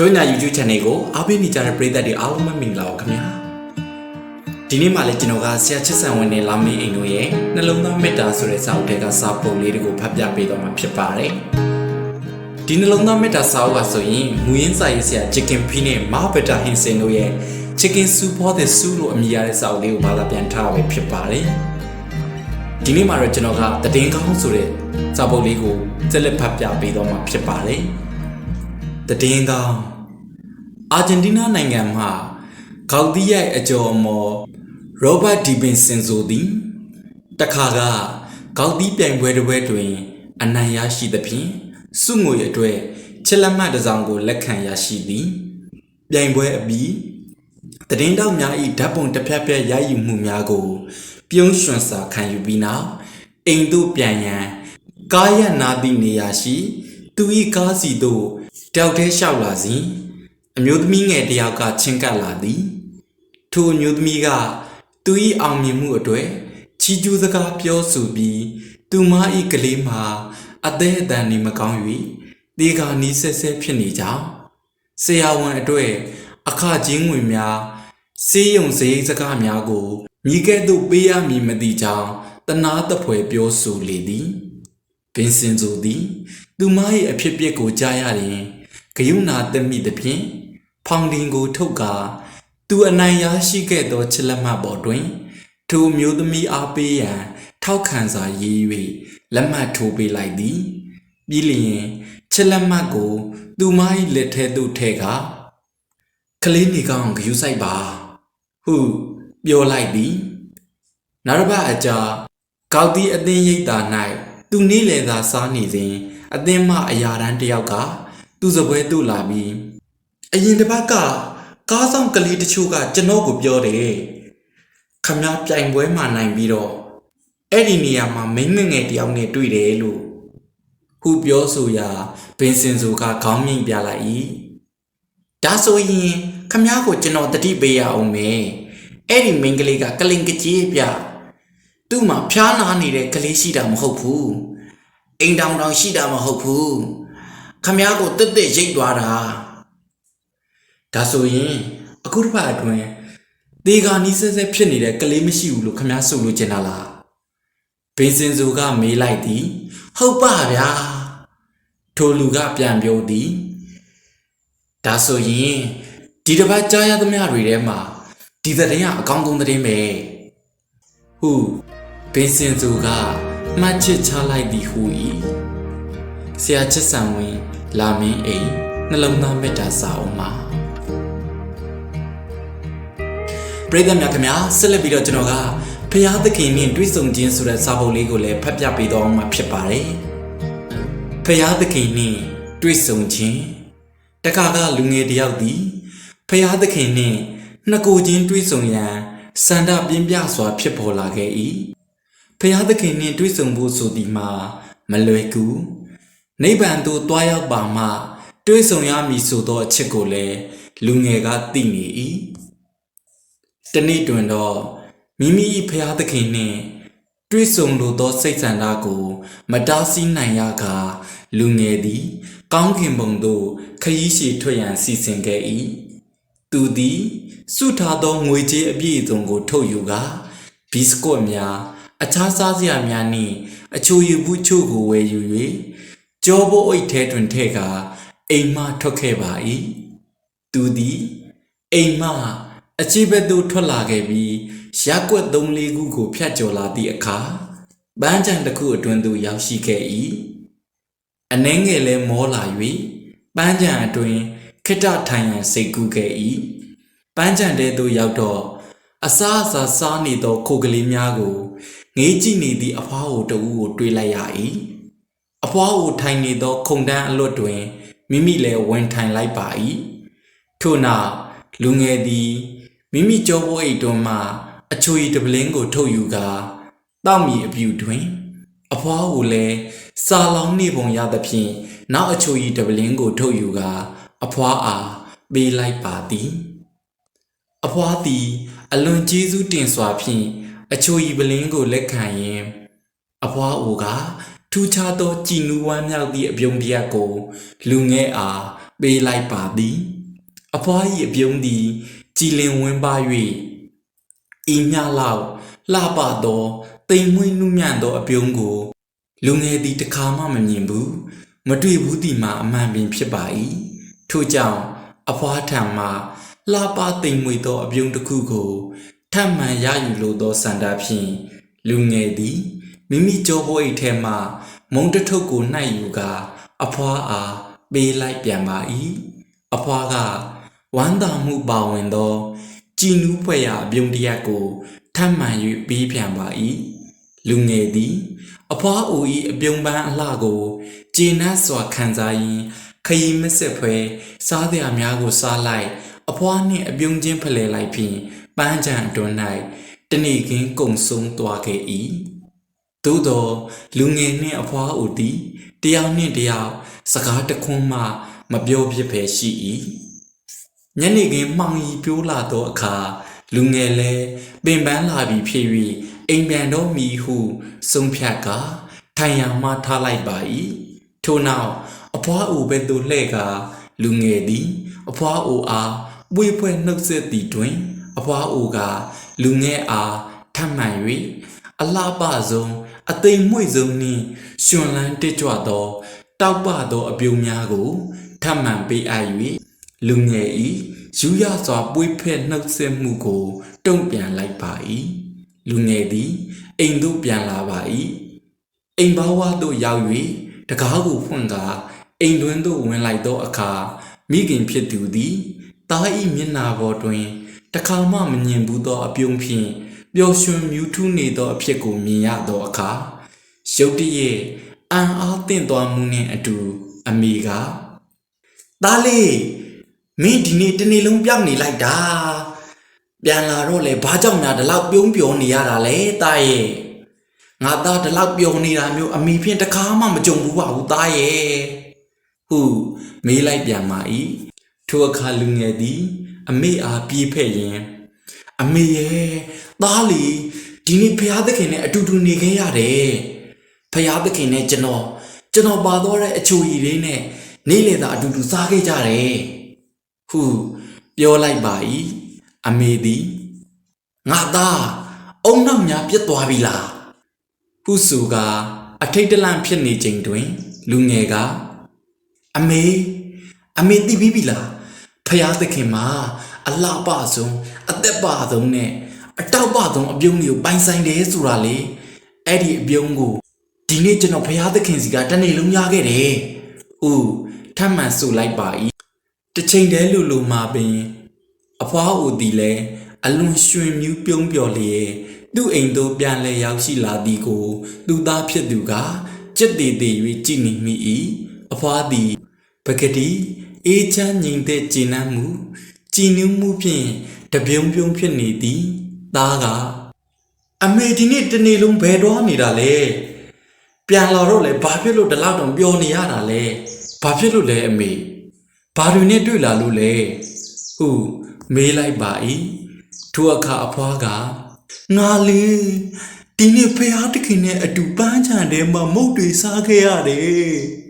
တို့ညာ YouTube channel ကိုအားပေးနေကြတဲ့ပရိသတ်တွေအားလုံးပဲမင်္ဂလာပါခင်ဗျာဒီနေ့မှလည်းကျွန်တော်ကဆရာချစ်ဆန်ဝင်နဲ့လာမင်းအိမ်တို့ရဲ့နှလုံးသားမေတ္တာဆိုတဲ့စာအုပ်ထဲကစာပုံလေးတွေကိုဖတ်ပြပေးတော့မှာဖြစ်ပါတယ်ဒီနှလုံးသားမေတ္တာစာအုပ်ကဆိုရင်မူရင်းစာရေးဆရာ Chicken P နဲ့ Ma Beta Hinsen တို့ရဲ့ Chicken Soup for the Soup လို့အမည်ရတဲ့စာအုပ်လေးကိုဘာသာပြန်ထားပဲဖြစ်ပါတယ်ဒီနေ့မှာတော့ကျွန်တော်ကတည်င်းကောင်းဆိုတဲ့စာပုဒ်လေးကိုစက်လက်ဖတ်ပြပေးတော့မှာဖြစ်ပါတယ် တည်င်းကောင်းအာဂျင်တီးနားနိုင်ငံမှဂေါက်တီးရိုက်အကျော်အမော်ရောဘတ်ဒီပင်စင်ဆိုသည်တခါကဂေါက်တီးပြိုင်ပွဲတစ်ပွဲတွင် အနိုင်ရရှိသဖြင့်စုငွေအတွေ့ချက်လက်မှတ်တစ်စောင်ကိုလက်ခံရရှိသည် ပြိုင်ပွဲအပြီးတည်င်းတောက်များ၏ဓာတ်ပုံတစ်ဖြတ်ဖြတ်ရယူမှုများကို ပြုံးရွှန်စာခံယူပြီးနောက်အိမ်သို့ပြန်ရန်ကားရနာသည့်နေရာရှိ သူ၏ကားစီသို့ တယောက်တည်းလျှောက်လာစဉ်အမျိုးသမီးငယ်တစ်ယောက်ကချင်းကပ်လာသည်ထိုအမျိုးသမီးကသူ၏အောင်မြင်မှုအတွေ့ချီးကျူးစကားပြောဆိုပြီးသူမ၏ကလေးမှာအသေးအတန်နေမကောင်း၍တေခါနီးဆဲဆဲဖြစ်နေကြောင်းဆရာဝန်အတွေ့အခချင်းငွေများစေးရုံစရိတ်စကားများကိုမိကဲ့သို့ပေးရမည်မသိကြောင်းတနာတဖွယ်ပြောဆိုလေသည်ဗင်စင်ဆိုသည် သူမ၏အဖြစ်အပျက်ကိုကြားရရင်ဂယုဏတက်မိသဖြင့်ဖောင်တင်ကို ထုတ်ကာသူအနိုင်ရရှိခဲ့သောချစ်လက်မှတ်ပေါ်တွင် ထိုအမျိုးသမီးအားပေးရန်ထောက်ခံစာရေး၍လက်မှတ်ထိုးပေးလိုက်သည်ပြီးလျင်ချစ်လက်မှတ်ကို သူမ၏လက်ထဲသို့ထည့်ကာကလေးနေကောင်းဂယုဆိုင်ပါ ဟုပြောလိုက်သည်နောက်တစ်ပတ်အကြာကောက်တီအသင်းရိပ်သာ၌သူနေလေသာစားနေစဉ် အသင်းမအရာတန်းတစ်ယောက်ကသူ့စပွဲသို့လာပြီးအရင်တစ်ပတ်ကကားဆောင်ကလေးတချို့ကကျွန်တော်ကိုပြောတယ်ခမည်းပြိုင်ပွဲမှာနိုင်ပြီးတော့အဲ့ဒီနေရာမှာမိန်းမငယ်တစ်ယောက်နဲ့တွေ့တယ်လို့ဟုပြောဆိုရာဘင်စင်ဆိုကခေါင်းမြင့်ပြလိုက်၏ဒါဆိုရင်ခမည်းကိုကျွန်တော်တတိပေးရအောင်မယ်အဲ့ဒီမိန်းကလေးကကလင်ကကြီးပြသူ့မှာဖျားနာနေတဲ့ကလေးရှိတာမဟုတ်ဘူး အိမ်တောင်တောင်ရှိတာမဟုတ်ဘူးခမ ्या ကိုတက်တက်ရိတ်သွားတာဒါဆိုရင်အခုတစ်ပတ်အတွင်းဒေဂာနီးဆဲဆဲဖြစ်နေတဲ့ကလေးမရှိဘူးလို့ခမ ्या ဆိုလို့ကျင်တာလားဘင်စင်ဆိုကမေးလိုက်သည်ဟုတ်ပါဗျာထိုလူကပြန်ပြောသည်ဒါဆိုရင်ဒီတစ်ပတ်ကြားရသမျှတွေထဲမှာဒီသတင်းကအကောင်းဆုံးသတင်းပဲဟုဘင်းစင်သူက မှတ်ချစ်ချလိုက်သည်ဟူ၏ဆရာချစ်ဆံဝင်လာမင်းအိမ်နှလုံးသားမေတ္တာစာအုပ်မှာပရိသတ်များခင်ဗျာဆက်လက်ပြီးတော့ကျွန်တော်ကဖရာသခင်နဲ့တွေ့ဆုံခြင်းဆိုတဲ့စာပုဒ်လေးကိုလည်းဖတ်ပြပေးတော့မှာဖြစ်ပါတယ်ဖရာသခင်နဲ့တွေ့ဆုံခြင်းတခါကလူငယ်တစ်ယောက်သည်ဖရာသခင်နှင့်နှစ်ကိုယ်ချင်းတွေ့ဆုံရန်စန္ဒပြင်းပြစွာဖြစ်ပေါ်လာခဲ့၏ ဖရာသခင်နှင့်တွေ့ဆုံဖို့ဆိုသည်မှာမလွယ်ကူနိဗ္ဗာန်သို့တွားရောက်ပါမှတွေ့ဆုံရမည်ဆိုသောအချက်ကိုလည်းလူငယ်ကသိနေ၏တနေ့တွင်တော့မိမိ၏ဖရာသခင်နှင့်တွေ့ဆုံလိုသောစိတ်ဆန္ဒကို မတားဆီးနိုင်ရကလူငယ်သည် ကောင်းကင်ဘုံသို့ခရီးရှည်ထွက်ရန်စီစဉ်ခဲ့၏သူသည်စုထားသောငွေကြေးအပြည့်အစုံကို ထုတ်ယူကာဘီစကွတ်များ အခြားစားစရာများနှင့်အချိုရည်ဘူးချို့ကိုဝယ်ယူ၍ကြောဘိုးအိတ်ထဲတွင်ထည့်ကာအိမ်မှထွက်ခဲ့ပါ၏သူသည်အိမ်မှအချိဘက်သို့ထွက်လာခဲ့ပြီးရက်ွက်၃၄ခုကိုဖြတ်ကျော်လာသည့်အခါပန်းချံတစ်ခုအတွင်းသို့ရောက်ရှိခဲ့၏အနှဲငယ်လဲမောလာ၍ပန်းချံအတွင်းခိတ္တထိုင်ရန်စိတ်ကူးခဲ့၏ပန်းချံတဲသို့ရောက်တော့ အစားအစာစားနေသောခိုကလေးများကိုငေးကြည့်နေသည့်အဖွားကိုတဦးကိုတွေးလိုက်ရ၏အဖွားကိုထိုင်နေသော ခုံတန်းအလွတ်တွင်မိမိလည်းဝင်ထိုင်လိုက်ပါ၏ထို့နောက်လူငယ်သည်မိမိကြောဘိုးအိတ်တွင်မှအချိုရီတပလင်းကို ထုတ်ယူကာတောက်မီအပြူတွင် အဖွားကိုလည်းစာလောင်းနေပုံရသဖြင့်နောက်အချိုရီတပလင်းကို ထုတ်ယူကာအဖွားအားပေးလိုက်ပါသည် အဖွားသည် အလွန်ကျေးဇူးတင်စွာဖြင့်အချိုရီပလင်းကိုလက်ခံရင်းအဖွားအိုကထူးခြားသောကြည်နူးဝမ်းမြောက်သည့်အပြုံးပြတ်ကို လူငယ်အားပေးလိုက်ပါသည်အဖွား၏အပြုံးသည်ကြည်လင်ဝင်းပါ၍ဤမြလောက်လှပသောတိမ်မွေးနှူးညံ့သောအပြုံးကို လူငယ်သည်တစ်ခါမှမမြင်ဘူးမတွေ့ဘူးသည်မှာအမှန်ပင်ဖြစ်ပါ၏ထို့ကြောင့်အဖွားထံမှ လှပတိမ်မွေသောအပြုံးတစ်ခုကိုထပ်မံရယူလိုသောစန္ဒဖြင့်လူငယ်သည်မိမိကြောဘိုးအိတ်ထဲမှမုံတစ်ထုပ်ကိုနှိုက်ယူကာအဖွားအားပေးလိုက်ပြန်ပါ၏အဖွားကဝမ်းသာမှုပါဝင်သောကြည်နူးဖွယ်ရာအပြုံးတစ်ရပ်ကိုထပ်မံ၍ပေးပြန်ပါ၏လူငယ်သည် အဖွားအိုဤအပြုံးပန်းအလှကိုကျေနပ်စွာခံစားရင်းခရီးမစစ်ဖွဲစားစရာများကိုစားလိုက် အဖွားနှင့်အပြုံးချင်းဖလှယ်လိုက်ဖြင့်ပန်းချံအတွန်း၌တဏီကင်းကုံဆုံးသွားခဲ့၏သို့သောလူငယ်နှင့်အဖွားအိုသည်တယောက်နှင့်တယောက်စကားတခွန်းမှမပြောဖြစ်ပဲရှိ၏ညနေခင်းမှောင်ရီပြိုးလာသောအခါလူငယ်လည်းပင်ပန်းလာပြီးဖြစ်၍အိမ်ပြန်တော့မီဟုဆုံးဖြတ်ကာထိုင်ရန်မှထားလိုက်ပါ၏ထို့နောက်အဖွားအိုဘက်သို့လှည့်ကာလူငယ်သည် အဖွားအိုအား ပွေဖွဲ့နှုတ်ဆက်သည်တွင်အဖွားအိုကလူငယ်အားထပ်မံ၍အလားပဆုံးအသိမ်မွေ့ဆုံးနှင့်ရှင်လန်းတက်ကြွသော တောက်ပသောအပြုံများကိုထပ်မံပေးအပ်၍လူငယ်ဤယူရစွာပွေးဖက်နှုတ်ဆက်မှုကိုတုံ့ပြန်လိုက်ပါ၏လူငယ်သည်အိမ်သို့ပြန်လာပါ၏အိမ်ဘဝသို့ရောက်၍တကားကိုဖွင့်ကာအိမ်တွင်သို့ဝင်လိုက်သောအခါမိခင်ဖြစ်သူသည် တားဤမျက်နာပေါ်တွင်တခါမှမမြင်ဘူးသောအပြုံးဖြင့်ပျော်ရွှင်မြူးထူးနေသောအဖြစ်ကိုမြင်ရသောအခါရုတ်တရက်အံ့အားသင့်သွားမှုနှင့်အတူ အမိကသားလေးမင်းဒီနေ့တနေ့လုံးပြောင်းနေလိုက်တာပြန်လာတော့လေဘာကြောင့်ညာဒီလောက်ပြုံးပျော်နေရတာလဲသားရဲ့ငါသားဒီလောက်ပျော်နေတာမျိုးအမိဖြင့်တခါမှမကြုံဘူးပါဘူးသားရဲ့ဟုမေးလိုက်ပြန်ပါ၏ ထိုအခါလူငယ်သည် အမေအားပြေးဖက်ရင်အမေရဲ့သားလီဒီနေ့ဖျားသခင်နဲ့အတူတူနေခဲ့ရတယ်ဖျားသခင်နဲ့ကျွန်တော်ကျွန်တော်ပါတော့တဲ့အချိုရီလေးနဲ့နေ့လေသာအတူတူစားခဲ့ကြတယ်ဟုပြောလိုက်ပါ၏အမေသည်ငါသားအုံနောက်များပြတ်သွားပြီလားဟုဆိုကာအထိတ်တလန့်ဖြစ်နေချိန်တွင် လူငယ်ကအမေအမေသိပြီးပြီလား ဖျားသခင်မှာအလှပဆုံးအသက်ပါဆုံးနဲ့အတောက်ပဆုံးအပြုံးတွေကိုပိုင်ဆိုင်တယ်ဆိုတာလေအဲ့ဒီအပြုံးကိုဒီနေ့ကျွန်တော်ဖျားသခင်စီကတနေ့လုံးရခဲ့တယ်။ဦးထပ်မံဆိုလိုက်ပါ၏တစ်ချိန်တည်းလူလူမှာပင် အဖွားဦးသည်လည်းအလွန်ရွှင်မြူးပြုံးပျော်လျက်သူ့အိမ်သို့ပြန်လဲရောက်ရှိလာသည်ကို သူသားဖြစ်သူကကြက်တည်တည်၍ကြည်နေမိ၏အဖွားသည်ပကတိ အေးချမ်းငြိမ်သက်ကြည်နမ်းမှုကြည်နူးမှုဖြင့်တပြုံပြုံဖြစ်နေသည်သားကအမေဒီနေ့တနေ့လုံးဘယ်တော့နေတာလဲပြန်လာတော့လေဘာဖြစ်လို့ဒီလောက်တော့ပျော်နေရတာလဲဘာဖြစ်လို့လဲအမေဘာတွေနဲ့တွေ့လာလို့လဲဟုမေးလိုက်ပါ၏ထိုအခါအဖွားကငါလေဒီနေ့ဖះတခင်နဲ့အတူပန်းချံထဲမှာမုတ်တွေစားခဲ့ရတယ်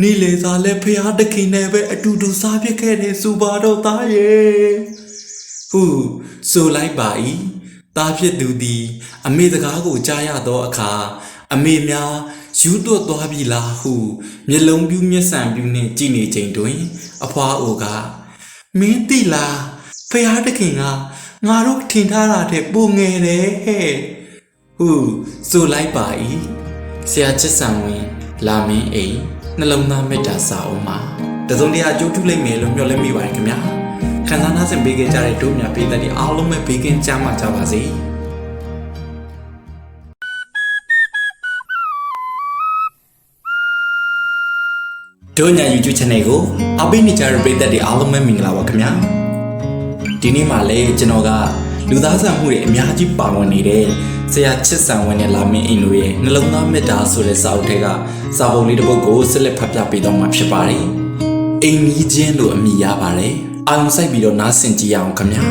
နေ့လေစားလဲဖះတခင်နဲ့ပဲအတူတူစားဖြစ်ခဲ့တယ်ဆိုပါတော့သားရဲ့ဟုဆိုလိုက်ပါ၏သားဖြစ်သူသည် အမေစကားကိုကြားရသောအခါအမေများယူသွတ်သွားပြီလားဟုမျက်လုံးပြူးမျက်စံပြူးနှင့်ကြည့်နေချိန်တွင် အဖွားအိုကမင်းသိလားဖះတခင်ကငါတို့ထင်ထားတာတဲ့ပုံငယ်တယ်ဟဲ့ဟုဆိုလိုက်ပါ၏ဆရာချစ်ဆံဝင်လာမင်းအိမ် နှလုံးသားမေတ္တာစာအုပ်မှာတစုံတရာအကျိုးထူးလိမ့်မယ်လို့မျှော်လင့်မိပါတယ်ခင်ဗျာခန္ဓာနာဆင်ပေးခဲ့ကြတဲ့တို့များပေးတဲ့အားလုံးပဲဘေးကင်းကြမှာကြပါစေတို့ညာ YouTube channel ကိုအပိနေကြတဲ့ပရိသတ်တွေအားလုံးပဲမင်္ဂလာပါခင်ဗျာဒီနေ့မှလည်းကျွန်တော်ကလူသားဆန်မှုတွေအများကြီးပါဝင်နေတဲ့ ဆရာချစ်ဆန်ဝင်နဲ့လာမင်းအင်လိုရဲ့နှလုံးသားမေတ္တာဆိုတဲ့စာအုပ်ထဲကစာပုံလေးတစ်ပုဒ်ကိုဆက်လက်ဖတ်ပြပေးတော့မှာဖြစ်ပါတယ်အိမ်ကြီးချင်းလို့အမည်ရပါတယ်အာရုံစိုက်ပြီးတော့နားဆင်ကြည့်ရအောင်ခင်ဗျာ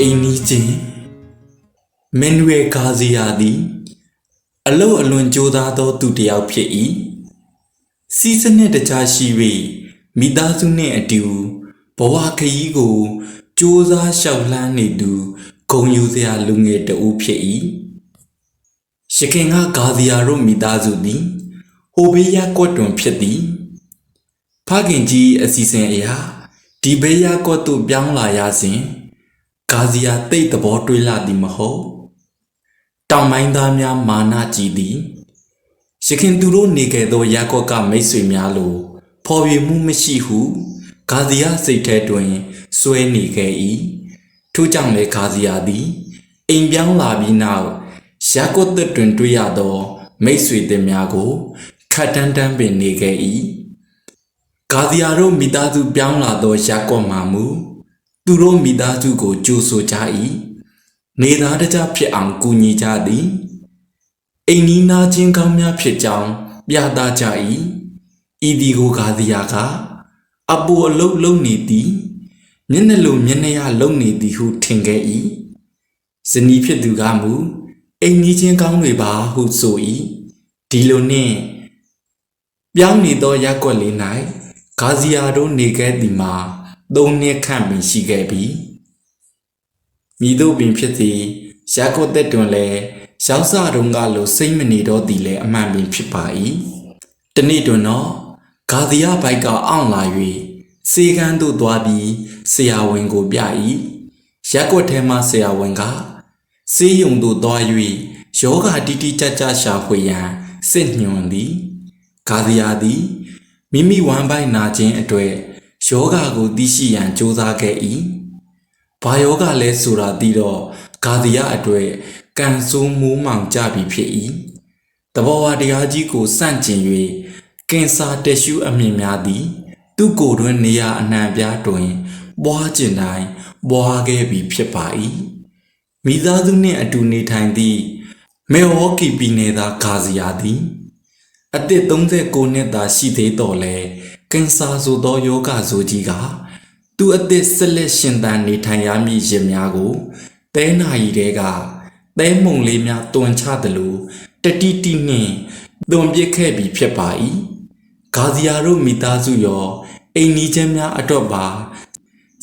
အိမ်ကြီးချင်းမန်နွယ်ဂါဇီယာသည်အလုတ်အလွန်ကြိုးစားသောသူတစ်ယောက်ဖြစ်၏စီးစနစ်တခြားရှိ၍မိသားစုနှင့်အတူဘဝခရီးကိုစ조사ရှောက်လှမ်းနေသူ ဂုံယူစရာလူငယ်တဦးဖြစ်၏ရခင်ကဂါဇီယာတို့မိသားစုသည်ဟိုဘေးရကွက်တွင်ဖြစ်သည်ဖခင်ကြီးအစီအစဉ်အရာဒီဘေးရကွက်သို့ပြောင်းလာရစဉ်ဂါဇီယာတိတ်သဘောတွေးလာသည်မဟုတ်တောင်ပိုင်းသားများမာနကြီးသည်ရခင်သူတို့နေခဲ့သောယာကော့ကမိတ်ဆွေများလိုဖော်ပြမှုမရှိဟုဂါဇီယာစိတ်ထဲတွင်စွဲနေခဲ့၏ ထို့ကြောင့်လည်းဂါဇီယာသည်အိမ်ပြောင်းလာပြီးနောက်ယာကော့သက်တွင်တွေ့ရသော မိတ်ဆွေသည်များကိုခတ်တန်းတန်းပင်နေခဲ့၏ဂါဇီယာတို့မိသားစုပြောင်းလာသောယာကော့မှမူသူတို့မိသားစုကိုကြိုဆိုကြ၏နေသားတကြဖြစ်အောင်ကူညီကြသည်အိမ်နီးနားချင်းကောင်းများဖြစ်ကြောင်းပြသကြ၏ဤဒီကိုဂါဇီယာကအပူအလုတ်လုံနေသည် မျက်နှာလိုမျက်နှာရလုံနေသည်ဟုထင်ခဲ့၏ဇနီးဖြစ်သူကမူအိမ်နီးချင်းကောင်းတွေပါဟုဆို၏ဒီလိုနှင့်ပြောင်းနေသောရက်ွက်လေး၌ဂါဇီယာတို့နေခဲ့သည်မှာသုံးနှစ်ခန့်ပင်ရှိခဲ့ပြီမိတို့ပင်ဖြစ်သည်ရာကိုတက်တွင်လည်းရောက်စတုံးကလိုစိတ်မနေတော့သည်လည်းအမှန်ပင်ဖြစ်ပါ၏တနေ့တွင်တော့ဂါဒီယာဘိုက်ကအောင့်လာ၍စေကန်းသို့သွားပြီး ဆရာဝန်ကိုပြ၏ရက်ကွက်ထဲမှဆရာဝန်ကစေးရုံသို့သွား၍ယောဂတိတိကျကျရှာဖွေရန်စစ်ညွှန်သည်ဂါဒီယာသည်မိမိဝမ်းပိုက်နာခြင်းအတွေ့ယောဂကိုသိရှိရန်ကြိုးစားခဲ့၏ဘာယောဂလဲဆိုတာသိတော့ဂါဒီယာအတွေ့ကန်ဆိုးမိုးမှောင်ကြပြီဖြစ်၏တဘောဝတရားကြီးကိုစန့်ကျင်၍ကင်ဆာတက်ရှူအမြင်များသည် သူ့ကိုယ်တွင်နေရာအနှံပြားတွင် ပွားကျင်တိုင်းပွားခဲ့ပြီဖြစ်ပါ၏မိသားစုနှင့်အတူနေထိုင်သည့်မေဝေါကီပြည်နယ်သားဂါဇီယာသည်အသက်39နှစ်သာရှိသေးတော်လဲကင်ဆာဆိုသောယောဂဆိုကြီးကသူအသက်ဆက်လက်ရှင်သန်နေထိုင်ရမည့်ရင်များကိုတဲနာရီတဲကသဲမုံလေးများတွန်ချသလိုတတိတိနှင့်တွန်ပစ်ခဲ့ပြီးဖြစ်ပါ၏ဂါဇီယာတို့မိသားစုရောအိမ်နီးချင်းများအတော့ပါ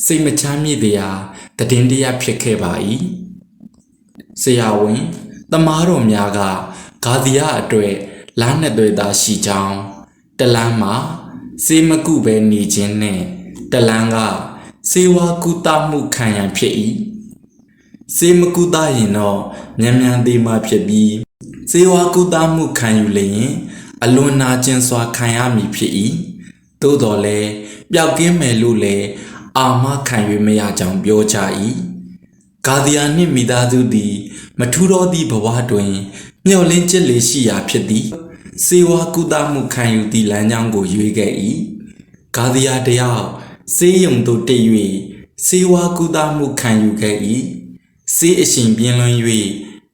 စိတ်မချမ်းမြေ့တရားတည်င်းတရားဖြစ်ခဲ့ပါ၏ဆရာဝန်တမားတော်များကဂါဇီယာအတွေ့လားနှစ်သွေသားရှိကြောင်းတလန်းမှာစေမကုပဲနေခြင်းနဲ့တလန်းကစေဝါကုသမှုခံရန်ဖြစ်၏စေမကုသရင်တော့မြန်မြန်သေးမှဖြစ်ပြီးစေဝါကုသမှုခံယူလျင်အလွန်နာကျင်စွာခံရမည်ဖြစ်၏သို့တော်လည်းပျောက်ကင်းမယ်လို့လည်း အာမခံ၍မရကြောင်းပြောကြ၏ဂါဒီယာနှင့်မိသားစုသည် မထူးသောသည့်ဘဝတွင် မျှော်လင့်ချက်လေးရှိရာဖြစ်သည်စေဝါကုသမှုခံယူသည့်လမ်းကြောင်းကိုရွေးခဲ့၏ဂါဒီယာတယောက်စေးရုံသို့တက်၍စေဝါကုသမှုခံယူခဲ့၏စေးအရှင်ပြင်းလွန်၍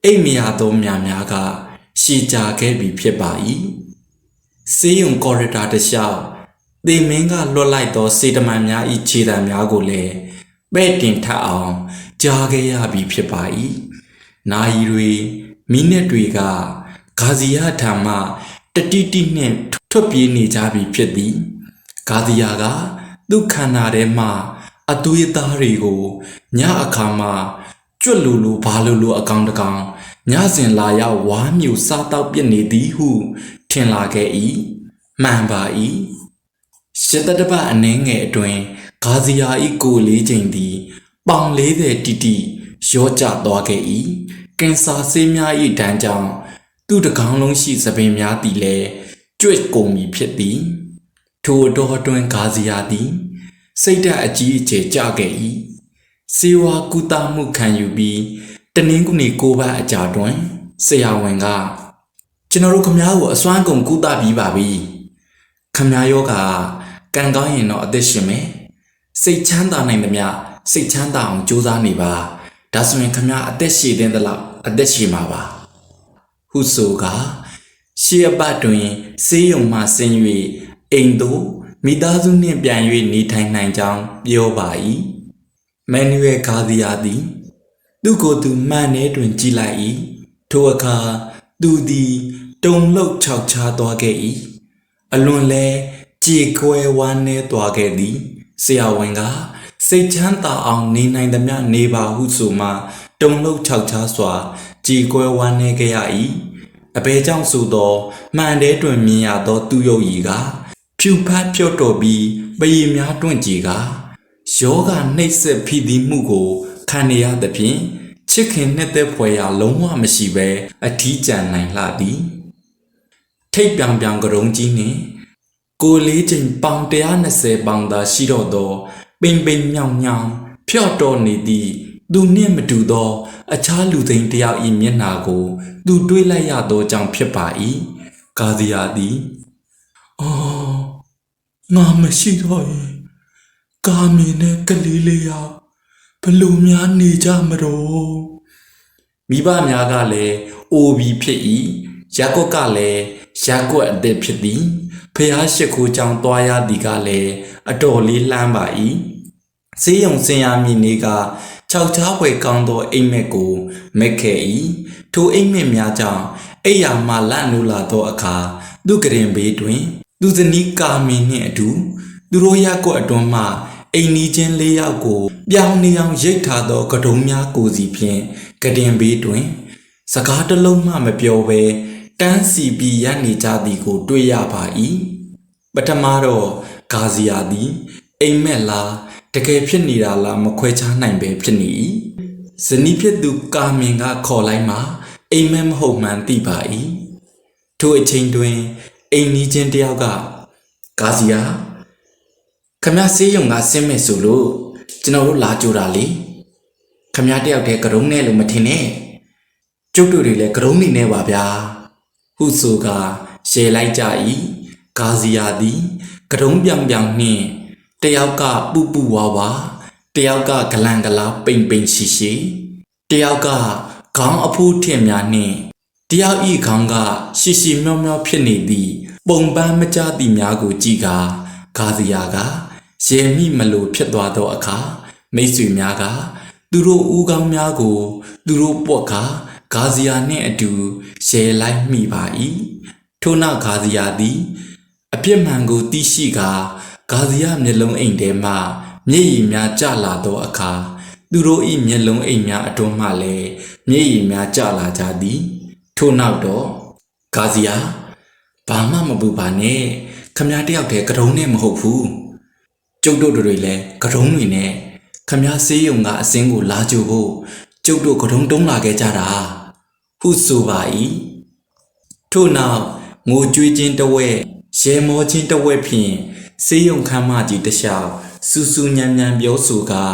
အိမ်မရသောမြာများကရှည်ကြခဲ့ပြီဖြစ်ပါ၏စေးရုံကော်ရီတာတစ်လျှောက် သေမင်းကလွတ်လိုက်သောစေတမန်များ၏ခြေတံများကိုလည်းပဲ့တင်ထပ်အောင်ကြားခဲ့ရပြီဖြစ်ပါ၏နာယီတွေမိနစ်တွေကဂါဇီယာထာမတတိတိနှင့်ထွက်ပြေးနေကြပြီဖြစ်သည်ဂါဇီယာကသူ့ခန္ဓာထဲမှအသွေးသားတွေကိုညအခါမှာကျွတ်လူလူဘာလူလူအကောင်တကောင်ညစဉ်လာရောက်ဝါမြူစားတော့ပြစ်နေသည်ဟုထင်လာခဲ့၏မှန်ပါ၏ ရှစ်တတပအနှင်းငယ်အတွင်ဂါဇီယာ၏ကိုလေးချိန်သည်ပေါင်40တိတိရောကျသွားခဲ့၏ကင်ဆာဆေးများ၏ဒဏ်ကြောင့်သူ့တကောင်းလုံးရှိသပင်များသည်လည်းကြွက်ကုန်ပြီဖြစ်သည်ထိုအတော်အတွင်းဂါဇီယာသည်စိတ်ဓာတ်အကြီးအကျယ်ကျခဲ့၏စေဝါကုသမှုခံယူပြီးတနင်္ဂနွေကိုပတ်အကြာတွင်ဆရာဝန်ကကျွန်တော်တို့ခမားကိုအစွမ်းကုန်ကုသပြီးပါပြီခမားယောဂကံ ကောင်းရင်တော့အသက်ရှင်မယ်စိတ်ချမ်းသာနိုင်သမျှစိတ်ချမ်းသာအောင်ကြိုးစားနေပါဒါဆိုရင်ခမားအသက်ရှည်တဲ့လောက်အသက်ရှည်မှာပါဟုဆိုကရှေးအပတ်တွင်ဆေးရုံမှဆင်း၍အိမ်သို့မိသားစုနှင့်ပြန်၍နေထိုင်နိုင်ကြောင်းပြောပါ၏မန်နျူရယ်ဂါဒီယာသည် သူ့ကိုယ်သူမှန်နေတွင်ကြည်လိုက်၏ထိုအခါသူသည် တုံလှုပ်ခြောက်ခြားသွားခဲ့၏အလွန်လဲ ကြေကွဲဝမ်းနေသွားခဲ့သည်ဆရာဝန်ကစိတ်ချမ်းသာအောင်နေနိုင်သမျှနေပါဟုဆိုမှတုံလုံးခြောက်ချားစွာကြေကွဲဝမ်းနေကြရ၏အဘဲကြောင့်ဆိုသောမှန်တဲ့တွင်မြင်ရသောသူယုတ်ကြီးကဖြူဖတ်ဖြော့တော်ပြီးပရီများတွန့်ကြည်ကယောဂနှိပ်စက်ဖိသည်မှုကိုခံနေရသဖြင့်ချစ်ခင်နှစ်သက်ဖွယ်ရာလုံးဝမရှိဘဲအထီးကျန်နိုင်လှသည်ထိတ်ပြောင်ပြောင်ကရုံကြီးနှင့် ကိုလေးချိန်ပေါင်120ပေါင်သာရှိတော့သောပိန်ပိန်မြောင်မြောင်ဖြော့တော်နေသည့်သူနှင့်မတူသော အခြားလူသိန်းတယောက်၏မျက်နှာကို သူတွေးလိုက်ရသောကြောင့်ဖြစ်ပါ၏ကာဇီယာသည်အော်ငါမရှိတော့ရင်ကာမီနဲ့ကလေးလေးယောက်ဘယ်လို့များနေကြမလို့မိဘများကလည်းအိုပြီးဖြစ်၏ရက်ကွက်ကလည်းရက်ကွက်အသက်ဖြစ်သည် ဖះရှိခိုးကြောင်သွားရသည်ကလည်းအတော်လေးလှမ်းပါ၏ဈေးရုံစင်ရမည်နေကခြောက်ချားပွဲကောင်းသောအိမ်မက်ကိုမက်ခဲ့၏ထိုအိမ်မက်များကြောင့်အိယာမှလန့်နူလာသောအခါသူကရင်ဘေးတွင် သူဇနီးကာမင်းနှင့်အတူသူတို့ရက်ကွက်အတွန်းမှအိမ်နီးချင်းလေးယောက်ကို ပြောင်းနေအောင်ရိတ်ထားသောကတုံးများကိုစီဖြင့်ကတင်ဘေးတွင် စကားတစ်လုံးမှမပြောဘဲ တန်းစီပြီးရပ်နေကြသည်ကို တွေ့ရပါ၏ပထမတော့ဂါဇီယာသည်အိမ်မက်လားတကယ်ဖြစ်နေတာလားမခွဲခြားနိုင်ပဲဖြစ်နေ၏ဇနီးဖြစ်သူကာမင်ကခေါ်လိုက်မှအိမ်မက်မဟုတ်မှန်သိပါ၏ထိုအချိန်တွင်အိမ်နီးချင်းတယောက်ကဂါဇီယာခမဆေးရုံကဆင်းမဲ့ဆိုလို့ကျွန်တော်တို့လာကြိုတာလေခမတယောက်တည်းကရုံးနဲ့လို့မထင်နဲ့ကျုပ်တို့တွေလည်းကရုံးနေနေပါဗျာ ဟုဆိုကရှယ်လိုက်ကြ၏ဂါဇီယာသည်ကရုံးပြောင်ပြောင်နှင့်တယောက်ကပူပူဝါဝါတယောက်ကဂလန်ဂလာပိန်ပိန်ရှိရှိတယောက်ကခေါင်းအဖူးထင်များနှင့်တယောက်ဤခေါင်းကရှိရှိမျောမျောဖြစ်နေသည့်ပုံပန်းမကြသည့်များကိုကြည့်ကာဂါဇီယာကရဲမိမလိုဖြစ်သွားသောအခါမိတ်ဆွေများကသူတို့ဦးကောင်းများကို သူတို့ပွက်ကာ ဂါဇီယာနှင့်အတူရှယ်လိုက်မိပါ၏ထို့နောက်ဂါဇီယာသည် အပြစ်မှန်ကိုသိရှိကာဂါဇီယာမျက်လုံးအိမ်ထဲမှမျက်ရည်များကျလာသောအခါသူတို့၏မျက်လုံးအိမ်များအတွန်းမှလည်းမျက်ရည်များကျလာကြသည်ထို့နောက်တော့ဂါဇီယာဘာမှမပူပါနဲ့ခမည်းတယောက်တည်းကတုံးနဲ့မဟုတ်ဘူးကျုပ်တို့တွေလည်းကတုံးတွေနဲ့ခမည်းဆေးရုံကအစင်းကိုလာကြိုဖို့ကျုပ်တို့ကတုံးတုံးလာခဲ့ကြတာ ဟုဆိုပါ၏ထို့နောက်ငိုကြွေးခြင်းတစ်ဝက်ရဲမောခြင်းတစ်ဝက်ဖြင့်ဆေးရုံခမ်းမကြီးတစ်လျှောက်စူးစူးညံညံပြောဆိုကာ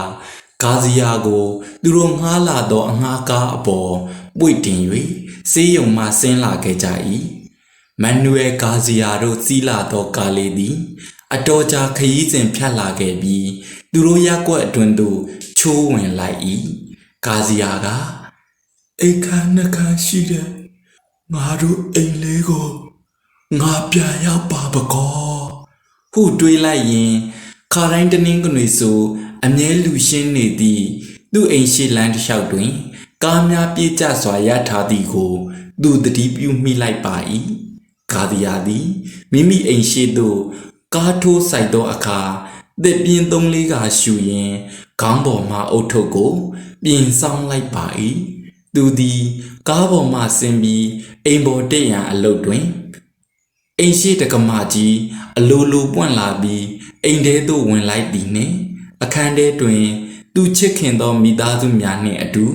ဂါဇီယာကို သူတို့ငှားလာသောအငှားကားအပေါ်ပွေတင်၍ဆေးရုံမှဆင်းလာခဲ့ကြ၏မန်နူယ်ဂါဇီယာတို့စီးလာသောကားလေးသည်အတော်ကြာခရီးစဉ်ဖြတ်လာခဲ့ပြီး သူတို့ရက်ကွက်အတွင်းသို့ချိုးဝင်လိုက်၏ဂါဇီယာက အိတ်ခမ်းနှခမ်းရှိတဲ့ငါတို့အိမ်လေးကိုငါပြန်ရောက်ပါပကောဟုတွေးလိုက်ရင်ခါတိုင်းတနင်းကနွေဆို အမြဲလူရှင်းနေသည့်သူ့အိမ်ရှိလမ်းတစ်လျှောက်တွင် ကားများပြေးကျစွာရထားသည်ကို သူတတိပြုမိလိုက်ပါ၏ဂါဒီယာသည်မိမိအိမ်ရှိသို့ကားထိုးဆိုင်သောအခါတစ်ပြင်းသုံးလေးကရှူရင်ခေါင်းပေါ်မှအုတ်ထုတ်ကို ပြင်ဆောင်လိုက်ပါ၏ သူသည်ကားပေါ်မှဆင်းပြီးအိမ်ပေါ်တက်ရန်အလုပ်တွင်အိမ်ရှိတကမာကြီးအလိုလိုပွင့်လာပြီးအိမ်ထဲသို့ဝင်လိုက်သည်နှင့်အခန်းထဲတွင် သူချစ်ခင်သောမိသားစုများနှင့်အတူ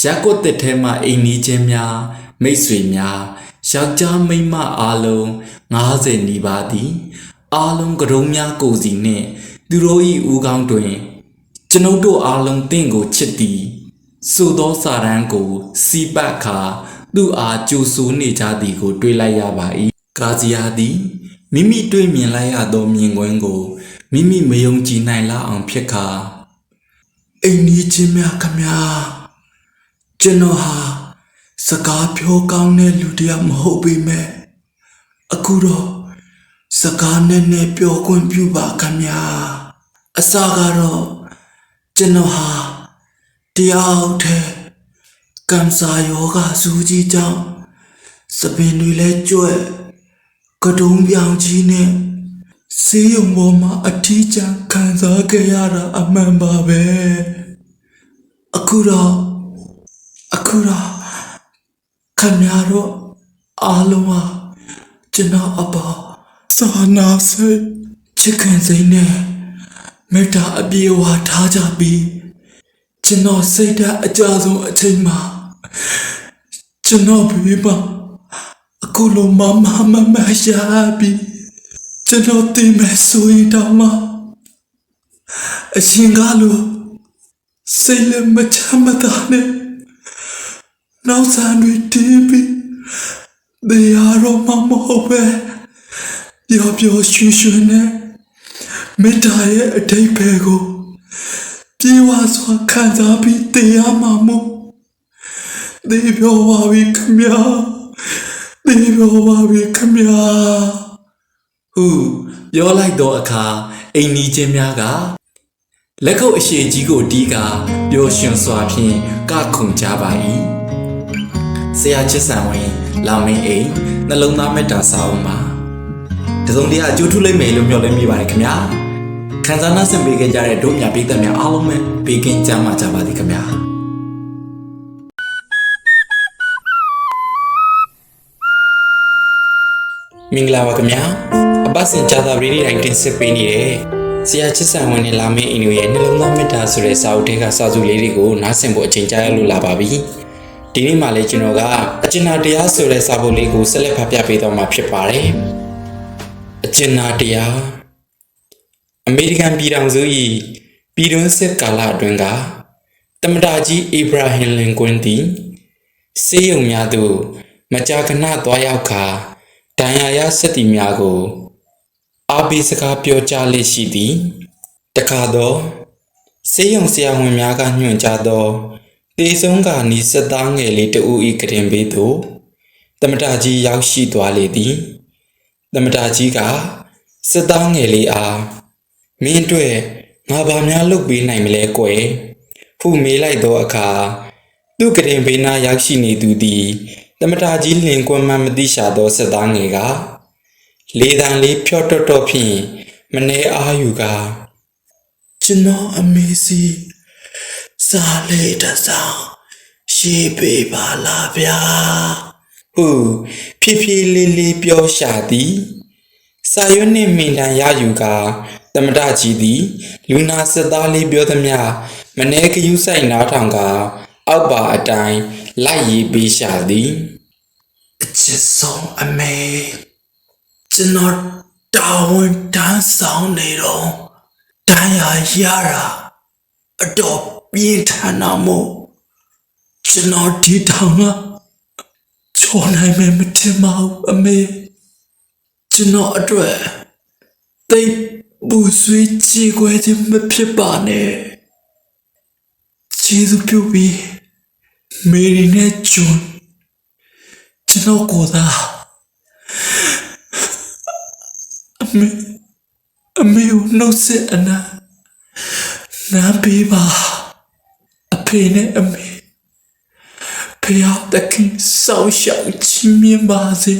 ရက်ကွက်တစ်ထဲမှအိမ်နီးချင်းများမိတ်ဆွေများယောက်ျားမိန်းမအားလုံး90နီးပါးသည်အားလုံးကရုံးများကိုစီနှင့် သူတို့၏ဦးခေါင်းတွင် ကျွန်ုပ်တို့အားလုံးတင့်ကိုချစ်သည် ဆိုသောစာရန်ကို စီပတ်ခါသူ့အားကြိုဆိုနေကြသည်ကို တွေးလိုက်ရပါ၏ကာဇီယာသည်မိမိတွေ့မြင်လိုက်ရသောမြင်ကွင်းကိုမိမိမယုံကြည်နိုင်လောက်အောင်ဖြစ်ခါအိမ်ကြီးချင်းများခမညာကျွန်တော်ဟာစကားပြောကောင်းတဲ့လူတစ်ယောက်မဟုတ်ပေမဲ့အခုတော့စကားနဲ့နဲ့ပြောခွင့်ပြုပါခမညာအစကတော့ကျွန်တော်ဟာ တယောက်တည်းကံစာယောဂစူးကြီးကြောင့်စပင်တွေလဲကြွက်ကတုံးပြောင်ကြီးနဲ့စေးရုံပေါ်မှာအထီးကျန်ခံစားခဲ့ရတာအမှန်ပါပဲအခုတော့အခုတော့ခမရတော့အားလုံးဟာကျွန်တော်အပေါ်စာနာစိတ်ချစ်ခင်စိတ်နဲ့မေတ္တာအပြေဝါထားကြပြီး ကျွန်တော်စိတ်ဓာတ်အကြဆုံးအချိန်မှာကျွန်တော်ဘေးမှာအခုလိုမမမမရပြီကျွန်တော်တင်မဲ့ဆိုရင်တော့မအရှင်ကားလို့စိတ်လည်းမချမ်းမသာနဲ့နောက်ဆန်တွေတင်းပြီးတရားတော်မှမဟုတ်ပဲပျော်ပျော်ရွှင်ရွှင်နဲ့မေတ္တာရဲ့အတိတ်ဘယ်ကို ပြေဝစွာခံစားပြီးတရားမှမို့ဒီပြောပါပြီခမညာဒီပြောပါပြီခမညာဟုပြောလိုက်တော့အခါအိမ်နီးချင်းများကလက်ခုပ်အရှိကြီးကိုတီးကပျော်ရွှင်စွာဖြင့်ကခုန်ကြပါ၏ဆရာချစ်ဆန်ဝင်လောင်မင်းအိမ်နှလုံးသားမေတ္တာစာအုပ်မှာတစုံတရာအကျိုးထူးလိမ့်မယ်လို့မျှော်လင့်မိပါတယ်ခင်ဗျာ ခန်းစားနာဆင်ပေးခဲ့ကြတဲ့တို့မြပိတ်သက်များအားလုံးပဲဘေးကင်းကြမှာကြပါသည်ခင်ဗျာ မင်္ဂလာပါခင်ဗျာအပတ်စဉ်ဂျာသာပရီဒီတိုင်းတင်ဆက်ပေးနေတဲ့ဆရာချစ်ဆန်ဝင်နဲ့လာမင်းအင်တို့ရဲ့နှလုံးသားမေတ္တာဆိုတဲ့စာအုပ်ထဲကစာစုလေးတွေကိုနားဆင်ဖို့အချိန်ကြာရလို့လာပါပြီဒီနေ့မှလည်းကျွန်တော်ကအကျဉ်းနာတရားဆိုတဲ့စာပုဒ်လေးကိုဆက်လက်ဖတ်ပြပေးတော့မှာဖြစ်ပါတယ်အကျဉ်းနာတရား အမေရိကန်ပြည်ထောင်စု၏ပြည်တွင်းစစ်ကာလအတွင်းကတမတာကြီးအိဗရာဟင်လင်ကွန်းသည်စေးရုံများသို့မကြာခဏသွားရောက်ခါဒဏ်ရာရဆက်တီများကိုအားပေးစကားပြောကြားလေးရှိသည်တခါတော့စေးရုံဆရာဝန်များကညွှန်ကြားသောတေဆုံးကနီးဆက်သားငယ်လေးတဦးဤကရင်ဘေးသို့တမတာကြီးရောက်ရှိသွားလေသည်တမတာကြီးကဆက်သားငယ်လေးအား မင်းအတွက်ငါဘာများလုပ်ပေးနိုင်မလဲကွယ်ဖူမေးလိုက်သောအခါသူကရင်ဘေးနာရောက်ရှိနေသူသည်တမတာကြီးလင်ကွန်းမှမသိရှာသောဆက်သားငယ်ကလေတံလေးဖြော့တော့တော့ဖြင့်မနေအားယူကကျွန်တော်အမေစီစားလေတစ်ဆောင်ရှိပေးပါလားဗျာဟုဖြည်းဖြည်းလေးလေးပြောရှာသည်စာရွက်နှင့်မိန်တန်ရယူက တမတာကြီးသည်လူနာဆက်သားလေးပြောသမျှမနေကယူဆိုင်နားထောင်က အောက်ပါအတိုင်းလိုက်ရေးပေးရှာသည်အချစ်ဆုံးအမေကျွန်တော်တာဝန်တန်းဆောင်နေတော့တန်းရရတာအတော့ပြင်းထန်တာမို့ကျွန်တော်ဒီထောင်ကချောနိုင်မယ်မထင်ပါဘူးအမေကျွန်တော်အတွက်တိ တ်ပူဆွေးကြည်ခွဲခြင်းမဖြစ်ပါနဲ့ကျေးဇူးပြုပြီးမေရီနဲ့ဂျွန်ကျွန်တော်ကိုယ်သာအမေအမေကိုနှုတ်ဆက်အနာနားပေးပါအဖေနဲ့အမေဖေရတခင်ဆောက်ရှောက်ချီးမြှင့်ပါစေ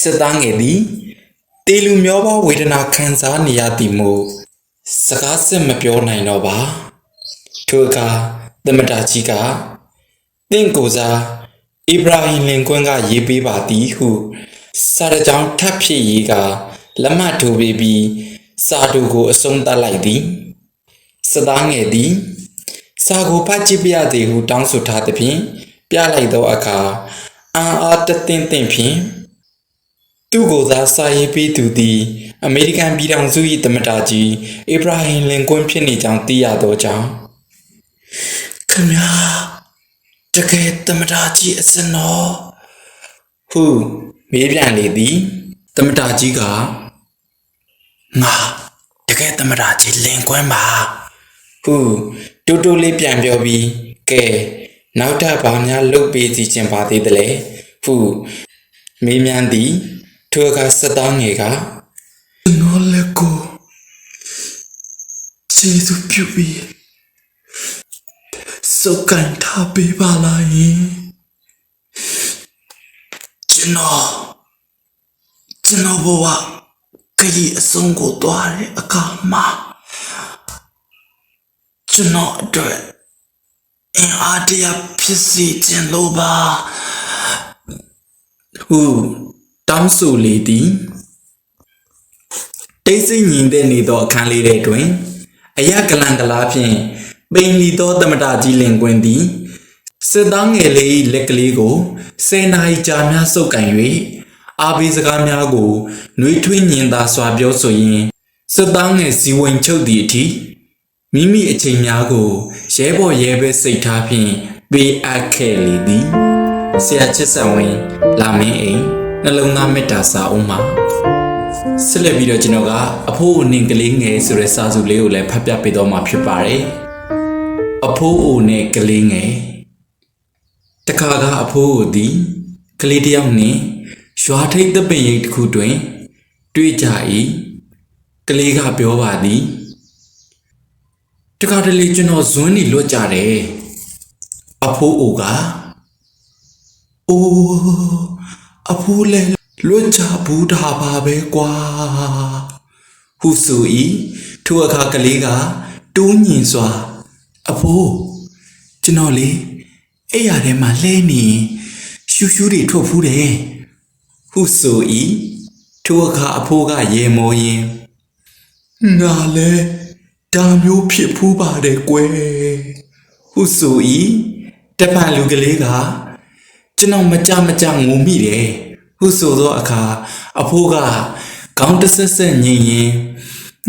စစ်သားငယ်သည် တေလူမျောပါဝေဒနာခံစားနေရသည်မို့စကားစစ်မပြောနိုင်တော့ပါထိုအခါသမတာကြီးကတင့်ကိုစားအိဗရာဟင်လင်ကွန်းကရေးပေးပါသည်ဟုစာတကြောင်ထပ်ဖြစ်ရေးကလက်မှတ်ထိုးပေးပြီးစာတူကိုအဆုံးသတ်လိုက်သည်စစ်သားငယ်သည်စာကိုဖတ်ကြည့်ပြရသည်ဟုတောင်းဆိုထားသည်ဖြင့်ပြလိုက်သောအခါအာအားတသင့်သင့်ဖြင့် သူ့ကိုယ်စားစာရေးပေးသူသည် အမေရိကန်ပြည်ထောင်စု၏သမ္မတကြီးအိဗရာဟင်လင်ကွန်းဖြစ်နေကြောင်းသိရသောကြောင့်ခမညာတကယ်တမတာကြီးအစင်တော်ဟုမေးပြန်လေသည်သမ္မတကြီးကငါတကယ်တမတာကြီးလင်ကွန်းပါဟုတူတူလေးပြန်ပြောပြီးကဲနောက်ထပ်ဘာများလုပ်ပေးစီခြင်းပါသေးသလဲဟုမေးမြန်းသည် ထိုအခါစက်သားငယ်ကကျွန်တော်လည်းကိုကျေးဇူးပြုပြီးစုပ်ကန်ထားပေးပါလားယင်ကျွန်တော်ကျွန်တော်ဘဝခရီးအဆုံးကိုသွားတဲ့အခါမှာကျွန်တော်အတွက်အင်အားတရဖြစ်စီခြင်းလို့ပါဟုတော င်းဆိုလေသည်တိတ်ဆိတ်ညီတဲ့နေသောအခန်းလေးထဲတွင်အယကလန်ကလားဖြင့်ပိန်လီသောတမတာကြီးလင်ကွင်းသည်စစ်သားငယ်လေး၏လက်ကလေးကိုဆယ်နာရီကြာများစုပ်ကန်၍အာဘီစကားများကိုနှွေးထွေးညင်သာစွာပြောဆိုရင်းစစ်သားငယ်စီဝင်ချုပ်သည့်အထိမိမိအချိန်များကိုရဲဘော်ရဲဘဲစိတ်ထားဖြင့်ပေးအပ်ခဲ့လေသည်ဆရာချစ်ဆန်ဝင်လာမင်းအိမ် နှလုံးသားမေတ္တာစာအုပ်မှာဆက်လက်ပြီးတော့ကျွန်တော်ကအဖိုးအိုနှင်ကလေးငယ်ဆိုတဲ့စာစုလေးကိုလည်းဖတ်ပြပေးတော့မှာဖြစ်ပါတယ်အဖိုးအိုနဲ့ကလေးငယ်တခါကအဖိုးအိုသည်ကလေးတစ်ယောက်နှင့်ရွာထိပ်သပင်ရိပ်တစ်ခုတွင် တွေ့ကြ၏ကလေးကပြောပါသည်တခါတလေကျွန်တော်ဇွန်းနေလွတ်ကြတယ်အဖိုးအိုကအိုး အဖိုးလည်းလွတ်ချဘူးတာပါပဲကွာဟုဆို၏ထိုအခါကလေးကတိုးညင်စွာ အဖိုးကျွန်တော်လေအဲ့ရထဲမှာလှဲနေရင်ရှူရှူတွေထွက်ဖူးတယ်ဟုဆို၏ထိုအခါအဖိုးကရေမောရင်းငါလဲဒါမျိုးဖြစ်ဖူးပါတယ်ကွယ်ဟုဆို၏တပန်လူကလေးက ကျွန်တော်မကြမကြငုံမိတယ်ဟုဆိုသောအခါအဖိုးကခေါင်းတဆက်ဆက်ညင်ရင်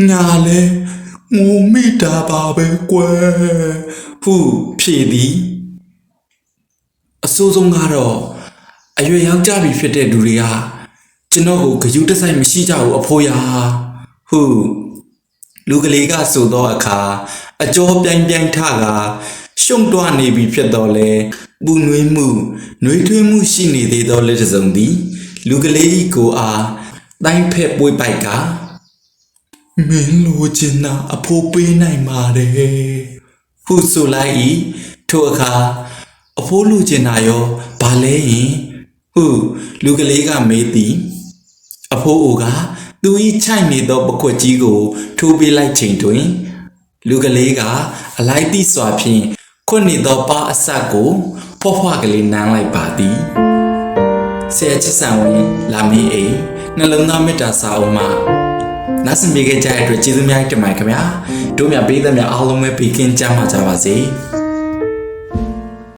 ငါလဲငုံမိတာပါပဲကွယ်ဟုဖြေသည်အဆိုးဆုံးကတော့အရွယ်ရောက်ကြပြီဖြစ်တဲ့လူတွေကကျွန်တော်ကိုဂယုတစိုက်မရှိကြဘူးအဖိုးရာဟုလူကလေးကဆိုသောအခါအကျော်ပြိုင်ပြိုင်ထကရှုံတွားနေပြီဖြစ်တော်လဲ ပူနွေးမှုနှွေးထွေးမှုရှိနေသေးသောလက်တစ်စုံသည် လူကလေး၏ကိုယ်အားတိုင်းဖက်ပွေးပိုက်ကမင်းလိုချင်တာအဖိုးပေးနိုင်ပါတယ်ဟုဆိုလိုက်၏ထိုအခါအဖိုးလူကျင်နာရောဘာလဲယင်ဟုလူကလေးကမေးသည်အဖိုးအိုကသူ၏ခြိုက်နေသောပကွက်ကြီးကို ထိုးပေးလိုက်ချိန်တွင် လူကလေးကအလိုက်တိစွာဖြင့်ခွတ်နေသောပါအဆက်ကို ဖွားဖွားကလေးနမ်းလိုက်ပါသည်ဆရာချစ်ဆန်ဝင်လာမင်းအိမ်နှလုံးသားမေတ္တာစာအုပ်မှာနားဆင်ပေးခဲ့ကြတဲ့အတွက်ကျေးဇူးများတင်ပါတယ်ခင်ဗျာတို့မြပေးသမျှအားလုံးပဲဘေးကင်းကြမှာကြပါစေ။